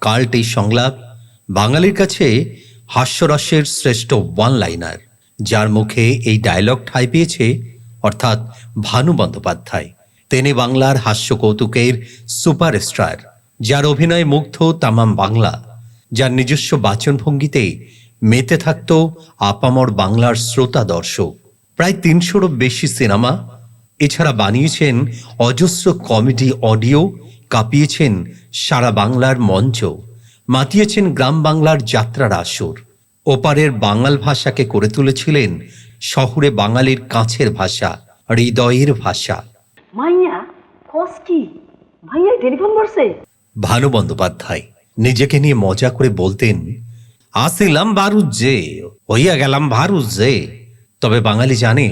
Cult এই সংলাপ বাঙালির কাছে হাস্যরসের শ্রেষ্ঠ ওয়ান লাইনার যার মুখে এই ডায়লগ ঠাঁই পেয়েছে অর্থাৎ ভানু বন্দ্যোপাধ্যায়, তিনি বাংলার হাস্য কৌতুকের সুপারস্টার যার অভিনয় মুগ্ধ তামাম বাংলা, যার নিজস্ব বাচনভঙ্গিতে মেতে থাকত আপামর বাংলার শ্রোতা দর্শক। প্রায় তিনশোরও বেশি সিনেমা, এছাড়া বানিয়েছেন অজস্র কমেডি অডিও কাঁপিয়েছেন সারা বাংলার মঞ্চ মাতিয়েছেন গ্রাম বাংলার যাত্রার আসর। ওপারের বাঙাল ভাষাকে করে তুলেছিলেন শহরে বাঙালির কাছের ভাষা হৃদয়ের ভাষা। মাইয়া কস ভাইয়া টেলিফোন করছে ভানু বন্দ্যোপাধ্যায় নিজেকে নিয়ে মজা করে বলতেন আসিলাম বারুজ্জে হইয়া গেলাম ভারুজ্জে তবে বাঙালি জানে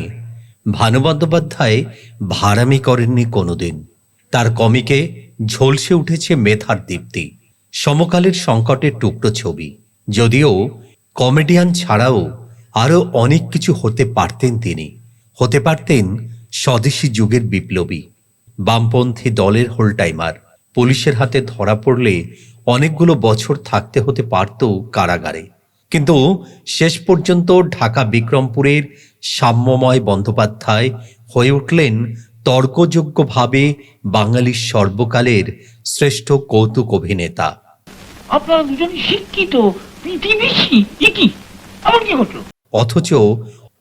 ভানু বন্দ্যোপাধ্যায় ভাড়ামি করেননি কোনোদিন। তার কমিকে ঝলসে উঠেছে মেধার দীপ্তি। সমকালের সংকটের টুকরো ছবি। যদিও কমেডিয়ান ছাড়াও আরও অনেক কিছু হতে পারতেন তিনি। হতে পারতেন স্বদেশী যুগের বিপ্লবী। বামপন্থী দলের হোলটাইমার। পুলিশের হাতে ধরা পড়লে অনেকগুলো বছর থাকতে হতে পারত কারাগারে। কিন্তু শেষ পর্যন্ত ঢাকা বিক্রমপুরের সাম্যময় বন্দ্যোপাধ্যায় হয়ে উঠলেন তর্কযোগ্যভাবে বাঙালির সর্বকালের শ্রেষ্ঠ কৌতুক অভিনেতা। আপনারা দুজন শিক্ষিত পৃথিবীশী কি? এমন কি ঘটলো? অথচ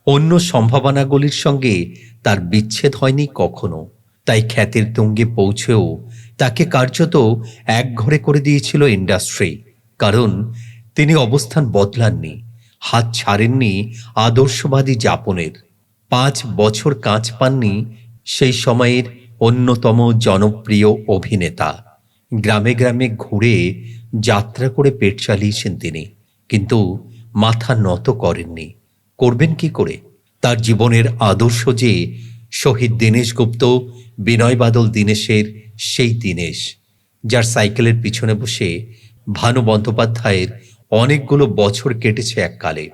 অন্য সম্ভাবনাগুলির সঙ্গে তার বিচ্ছেদ হয়নি কখনো। তাই খ্যাতির তুঙ্গে পৌঁছেও তাকে কার্যত এক ঘরে করে দিয়েছিল ইন্ডাস্ট্রি। কারণ তিনি অবস্থান বদলাননি হাত ছাড়েননি আদর্শবাদী যাপনের পাঁচ বছর কাজ পাননি সেই সময়ের অন্যতম জনপ্রিয় অভিনেতা। গ্রামে গ্রামে ঘুরে যাত্রা করে পেট চালিয়েছেন তিনি, কিন্তু মাথা নত করেননি। করবেন কি করে? তার জীবনের আদর্শ যে শহীদ দীনেশ গুপ্ত, বিনয় বাদল দীনেশের সেই দীনেশ, যার সাইকেলের পিছনে বসে ভানু বন্দ্যোপাধ্যায়ের অনেকগুলো বছর কেটেছে এককালে।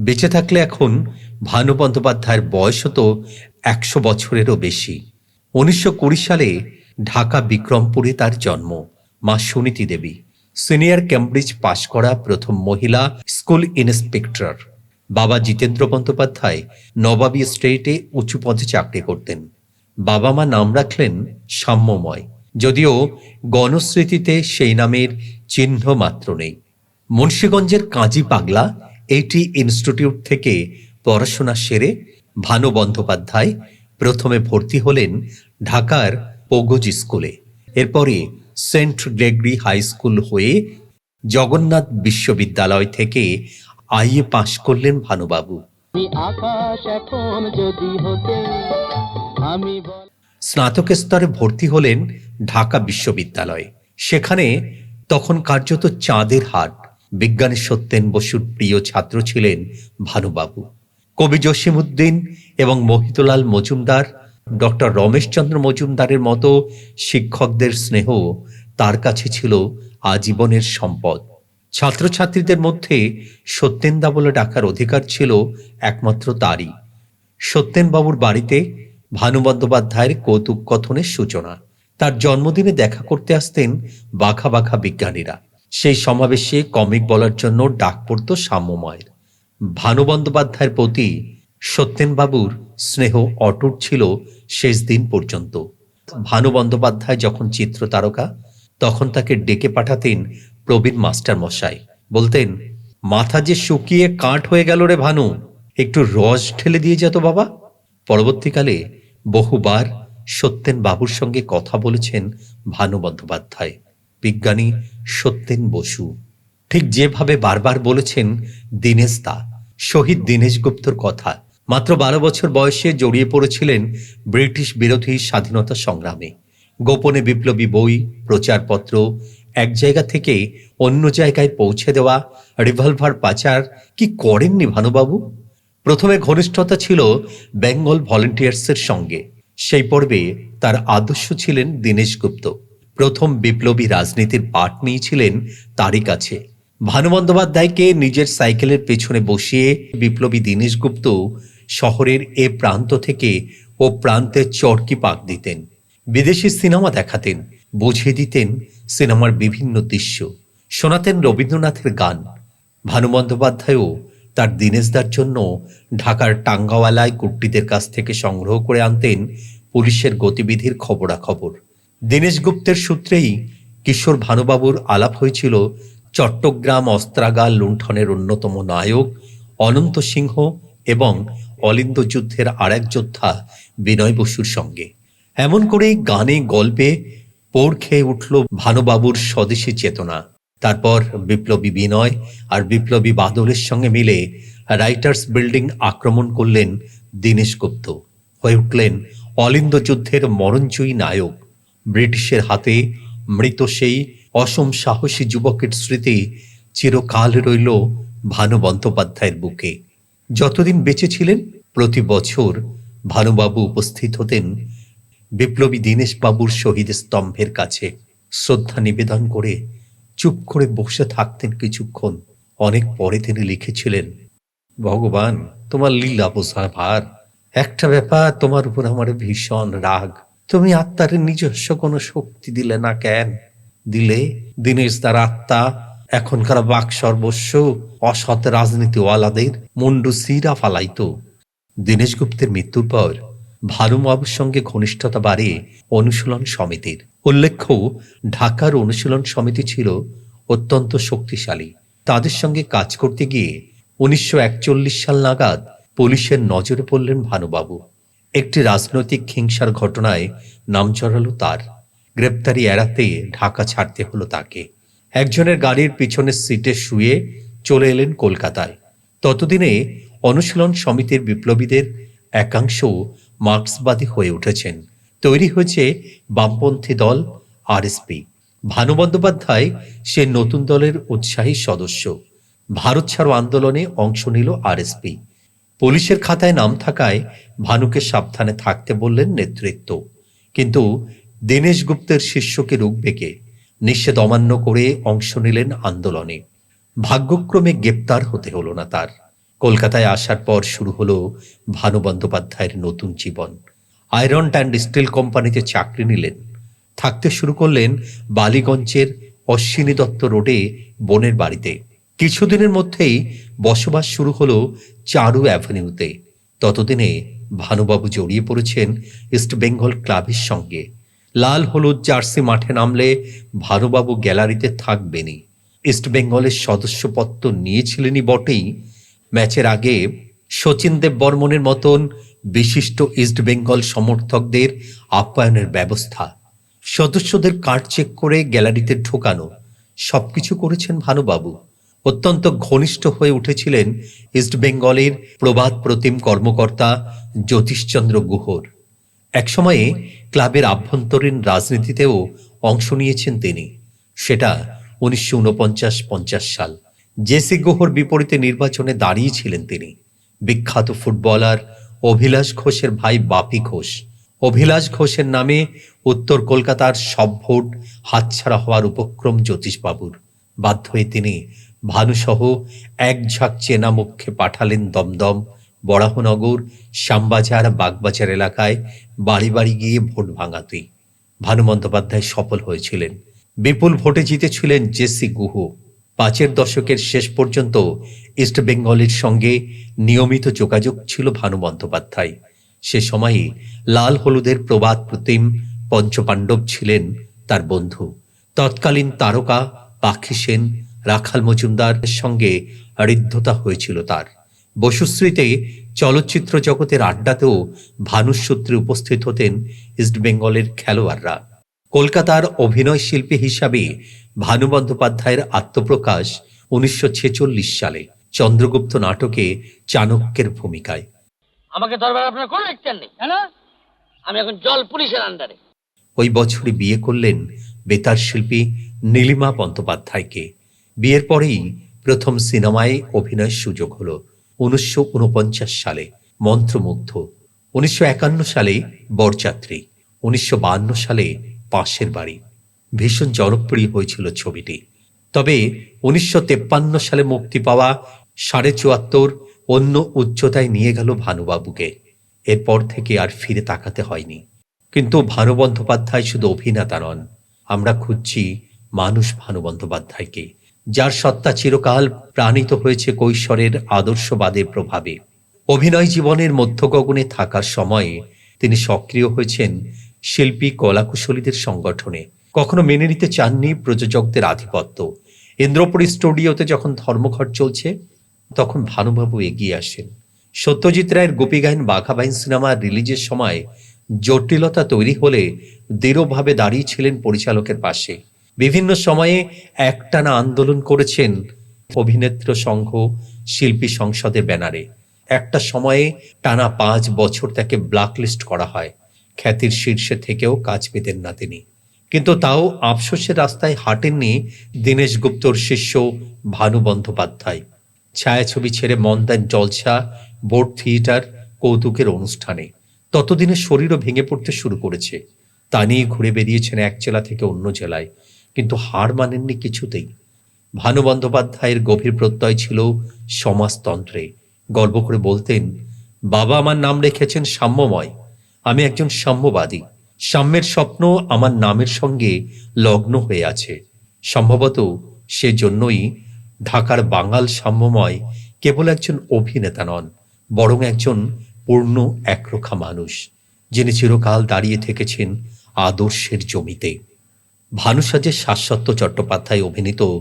বেঁচে থাকলে এখন ভানু বন্দ্যোপাধ্যায়ের বয়স তো একশো বছরেরও বেশি। উনিশশো কুড়ি সালে ঢাকা বিক্রমপুরে তার জন্ম, মা সুনীতি দেবী। সিনিয়র ক্যামব্রিজ পাশ করা প্রথম মহিলা স্কুল ইন্সপেক্টর। বাবা জিতেন্দ্র বন্দ্যোপাধ্যায় নবাবী স্টেটে উঁচু পদে চাকরি করতেন। বাবা মা নাম রাখলেন সাম্যময়। যদিও গণস্মৃতিতে সেই নামের চিহ্ন মাত্র নেই। মুন্সীগঞ্জের কাজী পাগলা এইটি ইনস্টিটিউট থেকে পড়াশোনা সেরে ভানু বন্দ্যোপাধ্যায় প্রথমে ভর্তি হলেন ঢাকার পগজ স্কুলে। এরপরে সেন্ট গ্রেগরি হাই স্কুল হয়ে জগন্নাথ বিশ্ববিদ্যালয় থেকে আইএ পাশ করলেন ভানুবাবু। স্নাতক স্তরে ভর্তি হলেন ঢাকা বিশ্ববিদ্যালয়ে। সেখানে তখন কার্যত চাঁদের হাট। বিজ্ঞানী সত্যেন বসুর প্রিয় ছাত্র ছিলেন ভানুবাবু। কবি জসিমউদ্দিন এবং মহিতুলাল মজুমদার, ডক্টর রমেশচন্দ্র মজুমদারের মতো শিক্ষকদের স্নেহ তার কাছে ছিল আজীবনের সম্পদ। ছাত্রছাত্রীদের মধ্যে সত্যেনদা বলে ডাকার অধিকার ছিল একমাত্র তারই। সত্যেনবাবুর বাড়িতে ভানু বন্দ্যোপাধ্যায়ের কৌতুক কথনের সূচনা। তার জন্মদিনে দেখা করতে আসতেন বাঘা বাঘা বিজ্ঞানীরা। সেই সমাবেশে কমিক বলার জন্য ডাক পড়ত সাম্যময়ের ভানু বন্দ্যোপাধ্যায়ের প্রতি সত্যেনবাবুর স্নেহ অটুট ছিল শেষ দিন পর্যন্ত। ভানু বন্দ্যোপাধ্যায় যখন চিত্র তারকা, তখন তাকে ডেকে পাঠাতেন প্রবীণ মাস্টার মশাই বলতেন, মাথা যে শুকিয়ে কাঠ হয়ে গেল রে ভানু, একটু রস ঢেলে দিয়ে যেত বাবা। পরবর্তীকালে বহুবার সত্যেন বাবুর সঙ্গে কথা বলেছেন ভানু বন্দ্যোপাধ্যায়। বিজ্ঞানী সত্যেন বসু। ঠিক যেভাবে বারবার বলেছেন দীনেশ দা, শহীদ দীনেশ গুপ্তর কথা, মাত্র বারো বছর বয়সে জড়িয়ে পড়েছিলেন ব্রিটিশ বিরোধী স্বাধীনতা সংগ্রামে। গোপনে বিপ্লবী বই, প্রচারপত্র, এক জায়গা থেকে অন্য জায়গায় পৌঁছে দেওয়া, রিভলভার পাচার কি করেননি ভানুবাবু? প্রথমে ঘনিষ্ঠতা ছিল বেঙ্গল ভলেন্টিয়ার্সের সঙ্গে। সেই পর্বে তার আদর্শ ছিলেন দীনেশ গুপ্ত। প্রথম বিপ্লবী রাজনীতির পাঠ নিয়েছিলেন তারই কাছে। ভানু বন্দ্যোপাধ্যায়কে নিজের সাইকেলের পেছনে বসিয়ে বিপ্লবী দীনেশ গুপ্ত শহরের এ প্রান্ত থেকে ও প্রান্তের চরকি পাক দিতেন। বিদেশি সিনেমা দেখাতেন, বুঝিয়ে দিতেন সিনেমার বিভিন্ন দৃশ্য, শোনাতেন রবীন্দ্রনাথের গান। ভানু বন্দ্যোপাধ্যায়ও তার দীনেশদার জন্য ঢাকার টাঙ্গাওয়ালায় কুট্টিদের কাছ থেকে সংগ্রহ করে আনতেন পুলিশের গতিবিধির খবরাখবর। দীনেশ গুপ্তের সূত্রেই কিশোর ভানুবাবুর আলাপ হয়েছিল চট্টগ্রাম অস্ত্রাগার লুণ্ঠনের অন্যতম নায়ক অনন্ত সিংহ এবং অলিন্দ যুদ্ধের আরেক যোদ্ধা বিনয় বসুর সঙ্গে। এমন করেই গানে গল্পে পোড় খেয়ে উঠল ভানুবাবুর স্বদেশী চেতনা। তারপর বিপ্লবী বিনয় আর বিপ্লবী বাদলের সঙ্গে মিলে রাইটার্স বিল্ডিং আক্রমণ করলেন দীনেশ গুপ্ত। হয়ে উঠলেন অলিন্দ যুদ্ধের মরণজয়ী নায়ক ব্রিটিশের হাতে মৃত সেই অসম সাহসী যুবকের স্মৃতি চিরকাল রইল ভানু বন্দ্যোপাধ্যায়ের বুকে। যতদিন বেঁচে ছিলেন, প্রতি বছর ভানুবাবু উপস্থিত হতেন বিপ্লবী দীনেশবাবুর শহীদ স্তম্ভের কাছে। শ্রদ্ধা নিবেদন করে চুপ করে বসে থাকতেন কিছুক্ষণ। অনেক পরে তিনি লিখেছিলেন, ভগবান, তোমার লীলা বোঝা ভার। একটা ব্যাপার, তোমার উপর আমার ভীষণ রাগ। তুমি আত্মার নিজস্ব কোনো শক্তি দিলে না কেন? দিলে দিনেশ তার আত্মা, এখনকার বাক সর্বস্ব, অসৎ রাজনীতিওয়ালাদের মুন্ডু সিরা ফালাইত। দীনেশ গুপ্তের মৃত্যুর পর ভানুবাবুর সঙ্গে ঘনিষ্ঠতা বাড়ে অনুশীলন সমিতির। উল্লেখ্য, ঢাকার অনুশীলন সমিতি ছিল অত্যন্ত শক্তিশালী। তাদের সঙ্গে কাজ করতে গিয়ে উনিশশো একচল্লিশ সাল নাগাদ পুলিশের নজরে পড়লেন ভানুবাবু। একটি রাজনৈতিক হিংসার ঘটনায় নাম জড়ালো তার। গ্রেপ্তারি এড়াতে ঢাকা ছাড়তে হলো তাকে। একজনের গাড়ির পিছনের সিটে শুয়ে চলে এলেন কলকাতায়। ততদিনে অনুশীলন সমিতির বিপ্লবীদের একাংশ মার্ক্সবাদী হয়ে উঠেছেন। তৈরি হয়েছে বামপন্থী দল আরএসপি। ভানু বন্দ্যোপাধ্যায় সে নতুন দলের উৎসাহী সদস্য। ভারত ছাড়ো আন্দোলনে অংশ নিল আরএসপি। পুলিশের খাতায় নাম থাকায় ভানুকে সাবধানে থাকতে বললেন নেতৃত্ব। কিন্তু দীনেশ গুপ্তের শিষ্যকে রুখবে কে নিষেধ অমান্য করে অংশ নিলেন আন্দোলনে। ভাগ্যক্রমে গ্রেপ্তার হতে হলো না তার। কলকাতায় আসার পর শুরু হলো ভানু বন্দ্যোপাধ্যায়ের নতুন জীবন। আয়রন অ্যান্ড স্টিল কোম্পানিতে চাকরি নিলেন। থাকতে শুরু করলেন বালিগঞ্জের অশ্বিনী দত্ত রোডে বোনের বাড়িতে। কিছুদিনের মধ্যেই বসবাস শুরু হলো চারু অ্যাভিনিউতে। ততদিনে ভানুবাবু জড়িয়ে পড়েছেন ইস্ট বেঙ্গল ক্লাবের সঙ্গে। লাল হলুদ জার্সি মাঠে নামলে ভানুবাবু গ্যালারিতে থাকবেনই। ইস্ট বেঙ্গলের সদস্যপত্র নিয়েছিলেনই বটেই। ম্যাচের আগে শচীন দেব বর্মনের মতন বিশিষ্ট ইস্ট বেঙ্গল সমর্থকদের আপ্যায়নের ব্যবস্থা। সদস্যদের কার্ড চেক করে গ্যালারিতে ঢোকানো। সবকিছু করেছেন ভানুবাবু। অত্যন্ত ঘনিষ্ঠ হয়ে উঠেছিলেন ইস্ট বেঙ্গলের প্রবাদ প্রতিম কর্মকর্তা জ্যোতিষচন্দ্র গুহর। একসময়ে ক্লাবের আভ্যন্তরীণ রাজনীতিতেও অংশ নিয়েছেন তিনি। সেটা উনিশশো উনপঞ্চাশ পঞ্চাশ সাল জেসি গুহর বিপরীতে নির্বাচনে দাঁড়িয়েছিলেন তিনি। বিখ্যাত ফুটবলার অভিলাষ ঘোষের ভাই বাপি ঘোষ। অভিলাষ ঘোষের নামে উত্তর কলকাতার সব ভোট হাতছাড়া হওয়ার উপক্রম জ্যোতিষবাবুর। বাধ্য হয়ে তিনি ভানুসহ এক ঝাঁক চেনা মুখে পাঠালেন দমদম, বরাহনগর, শ্যামবাজার, বাগবাজার এলাকায় বাড়ি বাড়ি গিয়ে ভোট ভাঙাতেই। ভানু বন্দ্যোপাধ্যায় সফল হয়েছিলেন। বিপুল ভোটে জিতেছিলেন জেসি গুহ। পাঁচের দশকের শেষ পর্যন্ত ইস্ট বেঙ্গলের সঙ্গে নিয়মিত যোগাযোগ ছিল ভানু বন্দ্যোপাধ্যায়। সে সময়ে লাল হলুদের প্রবাদ প্রতিম পঞ্চপাণ্ডব ছিলেন তার বন্ধু। তৎকালীন তারকা পাখি সেন রাখাল মজুমদারের সঙ্গে হৃদ্ধতা হয়েছিল তার। বসুশ্রীতে চলচ্চিত্র জগতের আড্ডাতেও ভানুর সূত্রে উপস্থিত হতেন ইস্ট বেঙ্গলের খেলোয়াড়রা। কলকাতার অভিনয় শিল্পী হিসাবে ভানু বন্দ্যোপাধ্যায়ের আত্মপ্রকাশ উনিশশো ছেচল্লিশ সালে চন্দ্রগুপ্ত নাটকে চাণক্যের ভূমিকায়। আমাকে দরবার আপনার কোনো লেকচার নেই। আমি এখন জল পুলিশের আন্ডারে ওই বছরই বিয়ে করলেন বেতার শিল্পী নীলিমা বন্দ্যোপাধ্যায়কে। বিয়ের পরেই প্রথম সিনেমায় অভিনয়ের সুযোগ হলো। উনিশশো সালে মন্ত্রমুগ্ধ। উনিশশো একান্ন সালে বরযাত্রী। উনিশশো সালে পাশের বাড়ি। ভীষণ জনপ্রিয় হয়েছিল ছবিটি। তবে উনিশশো সালে মুক্তি পাওয়া সাড়ে চুয়াত্তর অন্য উচ্চতায় নিয়ে গেল ভানুবাবুকে। এরপর থেকে আর ফিরে তাকাতে হয়নি। কিন্তু ভানু বন্দ্যোপাধ্যায় শুধু অভিনেতা নন, আমরা খুঁজছি মানুষ ভানু বন্দ্যোপাধ্যায়কে যার সত্তা চিরকাল প্রাণিত হয়েছে কৈশোরের আদর্শবাদের প্রভাবে। অভিনয় জীবনের মধ্যগগনে থাকার সময়ে তিনি সক্রিয় হয়েছেন শিল্পী কলাকুশলীদের সংগঠনে। কখনো মেনে নিতে চাননি প্রযোজকদের আধিপত্য। ইন্দ্রপুরী স্টুডিওতে যখন ধর্মঘট চলছে, তখন ভানুবাবু এগিয়ে আসেন। সত্যজিৎ রায়ের গোপীগায়ন বাঘাবাইন সিনেমা রিলিজের সময় জটিলতা তৈরি হলে দৃঢ়ভাবে দাঁড়িয়েছিলেন পরিচালকের পাশে। বিভিন্ন সময়ে একটানা আন্দোলন করেছেন অভিনেত্র সংঘ শিল্পী সংসদের ব্যানারে। একটা সময়ে টানা পাঁচ বছর তাকে ব্ল্যাকলিস্ট করা হয়। খ্যাতির শীর্ষে থেকেও কাজ পেতেন না তিনি। কিন্তু তাও আফসোসের রাস্তায় হাঁটেননি দীনেশ গুপ্তর শিষ্য ভানু বন্দ্যোপাধ্যায়। ছায়াছবি ছেড়ে মন দেন জলসা, বোর্ড থিয়েটার, কৌতুকের অনুষ্ঠানে। ততদিনে শরীরও ভেঙে পড়তে শুরু করেছে। তা নিয়ে ঘুরে বেরিয়েছেন এক জেলা থেকে অন্য জেলায়। কিন্তু হার মানেননি কিছুতেই। ভানু বন্দ্যোপাধ্যায়ের গভীর প্রত্যয় ছিল সমাজতন্ত্রে। গর্ব করে বলতেন, বাবা আমার নাম রেখেছেন সাম্যময়। আমি একজন সাম্যবাদী। সাম্যের স্বপ্ন আমার নামের সঙ্গে লগ্ন হয়ে আছে। সম্ভবত সেজন্যই ঢাকার বাঙাল সাম্যময় কেবল একজন অভিনেতা নন, বরং একজন পূর্ণ একরোখা মানুষ, যিনি চিরকাল দাঁড়িয়ে থেকেছেন আদর্শের জমিতে। ভানুসাজের শাশ্বত চট্টোপাধ্যায় অভিনীত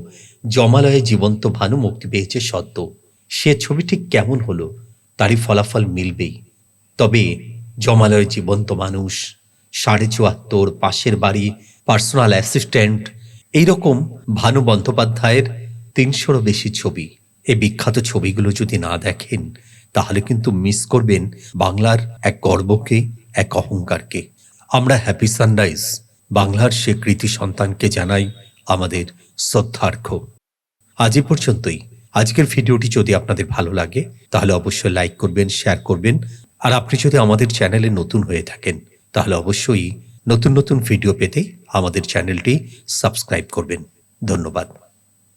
জমালয়ে জীবন্ত ভানু মুক্তি পেয়েছে সদ্য। সে ছবি ঠিক কেমন হলো, তারই ফলাফল মিলবেই। তবে জমালয়ে জীবন্ত মানুষ, সাড়ে চুয়াত্তর, পাশের বাড়ি, পার্সোনাল অ্যাসিস্ট্যান্ট, এইরকম ভানু বন্দ্যোপাধ্যায়ের তিনশোরও বেশি ছবি। এই বিখ্যাত ছবিগুলো যদি না দেখেন, তাহলে কিন্তু মিস করবেন বাংলার এক গর্বকে, এক অহংকারকে। আমরা হ্যাপি সানরাইজ। বাংলার সে কৃতি সন্তানকে জানাই আমাদের শ্রদ্ধার্ঘ আজ এ পর্যন্তই। আজকের ভিডিওটি যদি আপনাদের ভালো লাগে, তাহলে অবশ্যই লাইক করবেন, শেয়ার করবেন। আর আপনি যদি আমাদের চ্যানেলে নতুন হয়ে থাকেন, তাহলে অবশ্যই নতুন নতুন ভিডিও পেতে আমাদের চ্যানেলটি সাবস্ক্রাইব করবেন। ধন্যবাদ।